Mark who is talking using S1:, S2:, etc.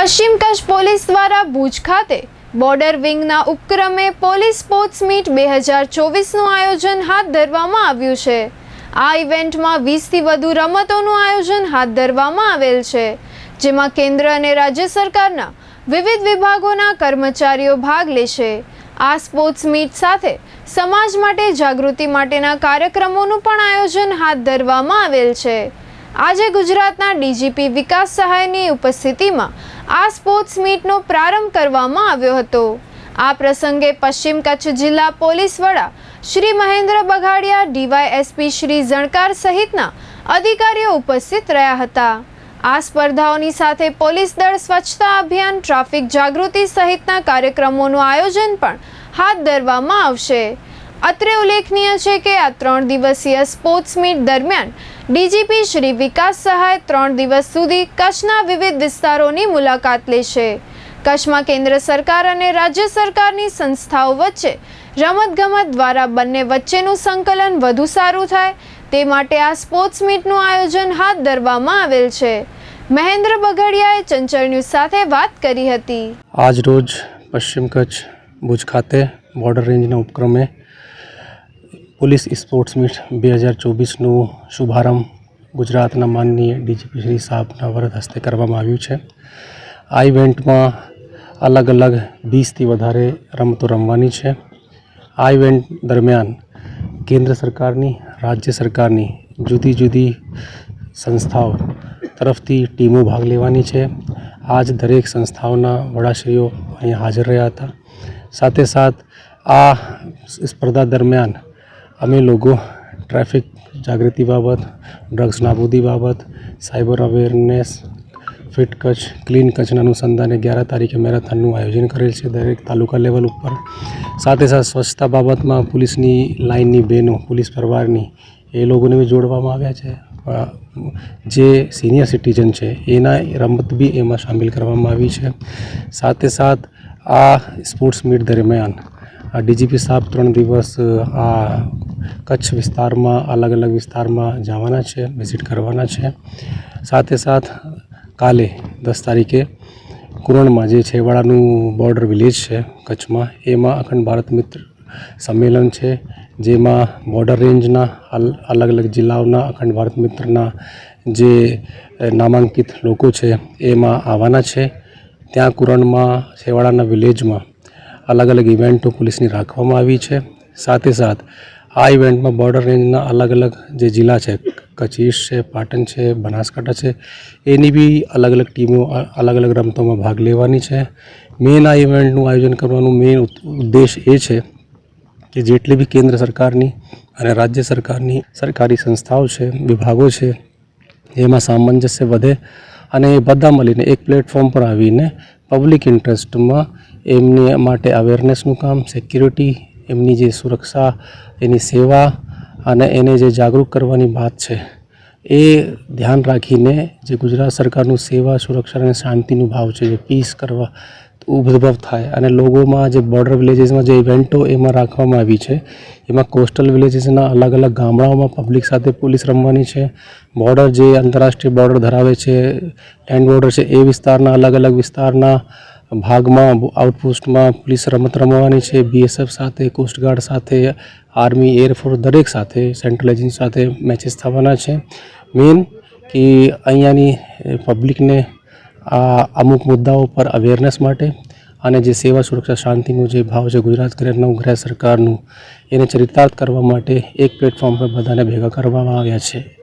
S1: પશ્ચિમ કચ્છ પોલીસ દ્વારા ભુજ ખાતે બોર્ડર વિંગના ઉપક્રમે પોલીસ સ્પોર્ટ્સ મીટ બે હજાર ચોવીસનું આયોજન હાથ ધરવામાં આવ્યું છે. આ ઇવેન્ટમાં વીસથી વધુ રમતોનું આયોજન હાથ ધરવામાં આવેલ છે. જેમાં કેન્દ્ર અને રાજ્ય સરકારના વિવિધ વિભાગોના કર્મચારીઓ ભાગ લેશે. આ સ્પોર્ટ્સ મીટ સાથે સમાજ માટે જાગૃતિ માટેના કાર્યક્રમોનું પણ આયોજન હાથ ધરવામાં આવેલ છે. આજે ગુજરાતના ડીજીપી વિકાસ સહાયની ઉપસ્થિતિમાં આ સ્પોર્ટ્સ મીટનો પ્રારંભ કરવામાં આવ્યો હતો. આ પ્રસંગે પશ્ચિમ કચ્છ જિલ્લા પોલીસ વડા શ્રી મહેન્દ્ર બગાડિયા ડીવાયએસપી શ્રી ઝણકાર સહિતના અધિકારીઓ ઉપસ્થિત રહ્યા હતા. આ સ્પર્ધાઓની સાથે પોલીસ દળ સ્વચ્છતા અભિયાન, ટ્રાફિક જાગૃતિ સહિતના કાર્યક્રમોનું આયોજન પણ હાથ ધરવામાં આવશે. અત્રે ઉલ્લેખનીય છે કે આ ત્રણ દિવસીય સ્પોર્ટ્સ મીટ દરમિયાન ડીજીપી શ્રી વિકાસ સહાય ત્રણ દિવસ સુધી કચ્છના વિવિધ વિસ્તારોની મુલાકાત લેશે. કચ્છમાં કેન્દ્ર સરકાર અને રાજ્ય સરકારની સંસ્થાઓ વચ્ચે રમતગમત દ્વારા બંને વચ્ચેનું સંકલન વધુ સારું થાય, તે માટે આ સ્પોર્ટ્સ મીટનું આયોજન હાથ ધરવામાં આવેલ છે. મહેન્દ્ર બગડિયાએ ચંચળ ન્યૂઝ સાથે વાત કરી હતી.
S2: આજ રોજ પશ્ચિમ કચ્છ ભુજ ખાતે બોર્ડર રેન્જના ઉપક્રમે પોલીસ સ્પોર્ટ્સ મીટ બે હજાર ચોવીસનું શુભારંભ ગુજરાતના માનનીય ડીજીપી શ્રી સાહેબના વરદ હસ્તે કરવામાં આવ્યું છે. આ ઇવેન્ટમાં અલગ અલગ વીસથી વધારે રમતો રમવાની છે. આ ઇવેન્ટ દરમિયાન કેન્દ્ર સરકારની, રાજ્ય સરકારની જુદી જુદી સંસ્થાઓ તરફથી ટીમો ભાગ લેવાની છે. આજ દરેક સંસ્થાઓના વડાશ્રીઓ અહીંયા હાજર રહ્યા હતા. સાથે સાથ આ સ્પર્ધા દરમિયાન અમે લોકો ટ્રાફિક જાગૃતિ બાબત, ડ્રગ્સ નાબૂદી બાબત, cyber awareness, fit Kutch, clean કચ્છના અનુસંધાને અગિયાર તારીખે મેરેથોનનું આયોજન કરેલ છે દરેક તાલુકા લેવલ ઉપર. સાથે સાથે સ્વચ્છતા બાબતમાં પોલીસની લાઇનની બહેનો, પોલીસ પરિવારની, એ લોકોને બી જોડવામાં આવ્યા છે. જે સિનિયર સિટીઝન છે, એના રમત બી એમાં સામેલ કરવામાં આવી છે. સાથે સાથ આ સ્પોર્ટ્સ મીટ દરમિયાન ડીજીપી સાહેબ ત્રણ દિવસ આ કચ્છ વિસ્તારમાં, અલગ અલગ વિસ્તારમાં જવાના છે વિઝિટ કરવાના છે. સાથે સાથ, કાલે દસ તારીખે કુરણમાં જે છેવાડાનું બોર્ડર વિલેજ છે કચ્છમાં, એમાં અખંડ ભારત મિત્ર સંમેલન છે, જેમાં બોર્ડર રેન્જના અલગ અલગ જિલ્લાઓના અખંડ ભારત મિત્રના જે નામાંકિત લોકો છે, એમાં આવવાના છે. ત્યાં કુરણમાં, છેવાડાના વિલેજમાં અલગ અલગ ઇવેન્ટો પોલીસની રાખવામાં આવી છે. સાથે સાથ આ ઇવેન્ટમાં બોર્ડર રેન્જના અલગ અલગ જે જિલ્લા છે, કચ્છ ઈસ્ટ છે, પાટણ છે, બનાસકાંઠા છે, એની બી અલગ અલગ ટીમો અલગ અલગ રમતોમાં ભાગ લેવાની છે. મેઇન આ ઇવેન્ટનું આયોજન કરવાનું મેઇન ઉદ્દેશ એ છે કે જેટલી બી કેન્દ્ર સરકારની અને રાજ્ય સરકારની સરકારી સંસ્થાઓ છે, વિભાગો છે, એમાં સામંજસ્ય વધે અને એ બધા મળીને એક પ્લેટફોર્મ પર આવીને પબ્લિક ઇન્ટરેસ્ટમાં એમની માટે અવેરનેસનું કામ સિક્યુરિટી એમની જે સુરક્ષા, એની સેવા અને એને જે જાગૃત કરવાની વાત છે, એ ધ્યાન રાખીને જે ગુજરાત સરકારનું સેવા, સુરક્ષા અને શાંતિનું ભાવ છે, જે પીસ કરવા ઉદ્ભવ થાય અને લોકોમાં જે બોર્ડર વિલેજીસમાં જે ઇવેન્ટો એમાં રાખવામાં આવી છે, એમાં કોસ્ટલ વિલેજીસના અલગ અલગ ગામડાઓમાં પબ્લિક સાથે પોલીસ રમવાની છે બોર્ડર જે આંતરરાષ્ટ્રીય બોર્ડર ધરાવે છે લેન્ડ બોર્ડર છે, એ વિસ્તારના અલગ અલગ વિસ્તારના ભાગમાં આઉટપોસ્ટમાં પોલીસ રમત રમવાની છે. બીએસએફ સાથે કોસ્ટગાર્ડ સાથે આર્મી એરફોર્સ દરેક સાથે સેન્ટ્રલ એજન્સી સાથે મેચેસ થવાના છે. મેઇન કે અહીંયાની પબ્લિકને આ અમુક મુદ્દાઓ પર અવેરનેસ માટે અને જે સેવા સુરક્ષા શાંતિનું જે ભાવ છે ગુજરાત ગૃહ નવગ્રહ સરકારનું, એને ચરિતાર્થ કરવા માટે એક પ્લેટફોર્મ પર બધાને ભેગા કરવામાં આવ્યા છે.